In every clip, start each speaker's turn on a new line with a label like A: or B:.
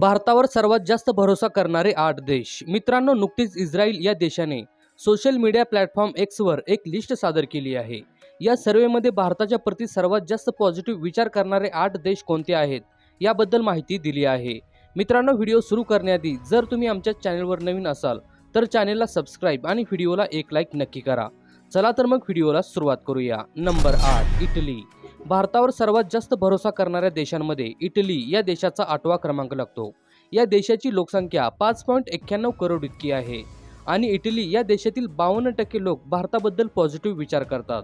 A: भारतावर सर्वात जास्त भरोसा करणारे आठ देश. मित्रांनो नुकतीच इस्रायल या देशाने सोशल मीडिया प्लॅटफॉर्म एक्सवर एक लिस्ट सादर केली आहे. या सर्वेमध्ये भारताच्या प्रति सर्वात जास्त पॉझिटिव्ह विचार करणारे आठ देश कोणते आहेत याबद्दल माहिती दिली आहे. मित्रांनो व्हिडिओ सुरू करण्याआधी जर तुम्ही आमच्या चॅनलवर नवीन असाल तर चॅनलला सबस्क्राईब आणि व्हिडिओला एक लाईक नक्की करा. चला तर मग व्हिडिओला सुरुवात करूया. नंबर आठ इटली. भारतावर सर्वात जास्त भरोसा करणाऱ्या देशांमध्ये इटली या देशाचा आठवा क्रमांक लागतो. या देशाची लोकसंख्या पाच पॉईंट एक्क्याण्णव करोड इतकी आहे आणि इटली या देशातील बावन्न टक्के लोक भारताबद्दल पॉझिटिव्ह विचार करतात.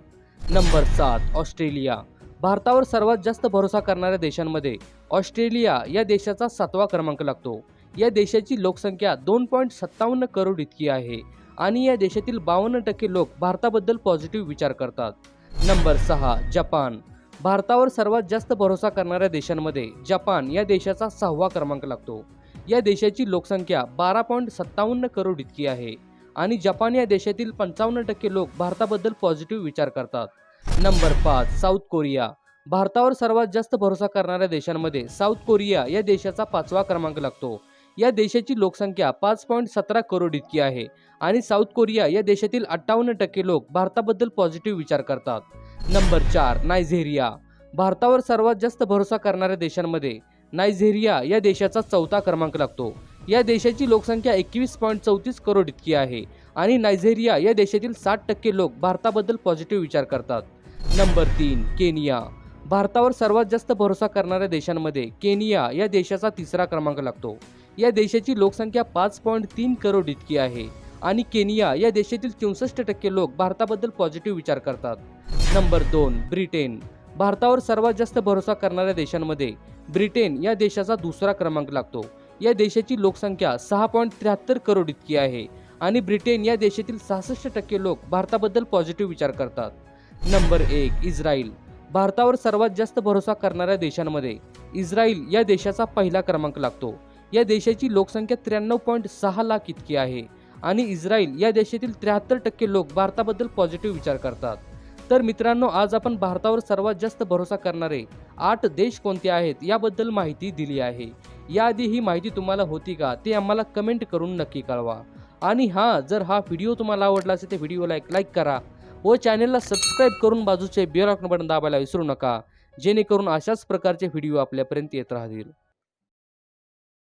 A: नंबर सात ऑस्ट्रेलिया. भारतावर सर्वात जास्त भरोसा करणाऱ्या देशांमध्ये ऑस्ट्रेलिया या देशाचा सातवा क्रमांक लागतो. या देशाची लोकसंख्या दोन पॉईंट सत्तावन्न करोड इतकी आहे आणि या देशातील बावन्न टक्के लोक भारताबद्दल पॉझिटिव्ह विचार करतात. नंबर सहा जपान. भारतावर सर्वात जास्त भरोसा करणाऱ्या देशांमध्ये जपान या देशाचा सहावा क्रमांक लागतो. या देशाची लोकसंख्या बारा पॉईंट सत्तावन्न करोड इतकी आहे आणि जपान या देशातील पंचावन्न टक्के लोक भारताबद्दल पॉझिटिव्ह विचार करतात. नंबर पाच साऊथ कोरिया. भारतावर सर्वात जास्त भरोसा करणाऱ्या देशांमध्ये साऊथ कोरिया या देशाचा पाचवा क्रमांक लागतो. या देशाची लोकसंख्या पाच पॉईंट सतरा करोड इतकी आहे आणि साऊथ कोरिया या देशातील अठ्ठावन्न टक्के लोक भारताबद्दल पॉझिटिव्ह विचार करतात. नंबर चार नायझेरिया भारतावर सर्वात जास्त भरोसा करणाऱ्या देशांमध्ये नायझेरिया या देशाचा चौथा क्रमांक लागतो. या देशाची लोकसंख्या एकवीस पॉईंट चौतीस करोड इतकी आहे आणि नायझेरिया या देशातील साठ टक्के लोक भारताबद्दल पॉझिटिव्ह विचार करतात. नंबर तीन केनिया. भारतावर सर्वात जास्त भरोसा करणाऱ्या देशांमध्ये केनिया या देशाचा तिसरा क्रमांक लागतो. या देशाची लोकसंख्या पाच पॉईंट तीन करोड इतकी आहे. आणि केनिया या देशातील चौसष्ट टक्के लोक भारताबद्दल पॉझिटिव्ह विचार करतात. नंबर दोन ब्रिटेन. भारतावर सर्वात जास्त भरोसा करणाऱ्या देशांमध्ये ब्रिटेन या देशाचा दुसरा क्रमांक लागतो. या देशाची लोकसंख्या सहा पॉईंट त्र्याहत्तर करोड इतकी आहे आणि ब्रिटेन या देशातील सहासष्ट टक्के लोक भारताबद्दल पॉझिटिव्ह विचार करतात. नंबर एक इस्रायल. भारतावर सर्वात जास्त भरोसा करणाऱ्या देशांमध्ये इस्रायल या देशाचा पहिला क्रमांक लागतो. या देशाची लोकसंख्या त्र्याण्णव पॉईंट सहा लाख इतकी आहे. आणि इस्रायल या देशातील त्र्याहत्तर टक्के लोक भारताबद्दल पॉझिटिव्ह विचार करतात. तर मित्रांनो आज आपण भारतावर सर्वात जास्त भरोसा करणारे आठ देश कोणते आहेत याबद्दल माहिती दिली आहे. याआधी ही माहिती तुम्हाला होती का ते आम्हाला कमेंट करून नक्की कळवा. आणि हां जर हा व्हिडिओ तुम्हाला आवडला असेल तर व्हिडिओला एक लाईक करा व चॅनलला सबस्क्राईब करून बाजूचे बेल आयकॉन बटन दाबायला विसरू नका जेणेकरून अशाच प्रकारचे व्हिडिओ आपल्यापर्यंत येत राहतील.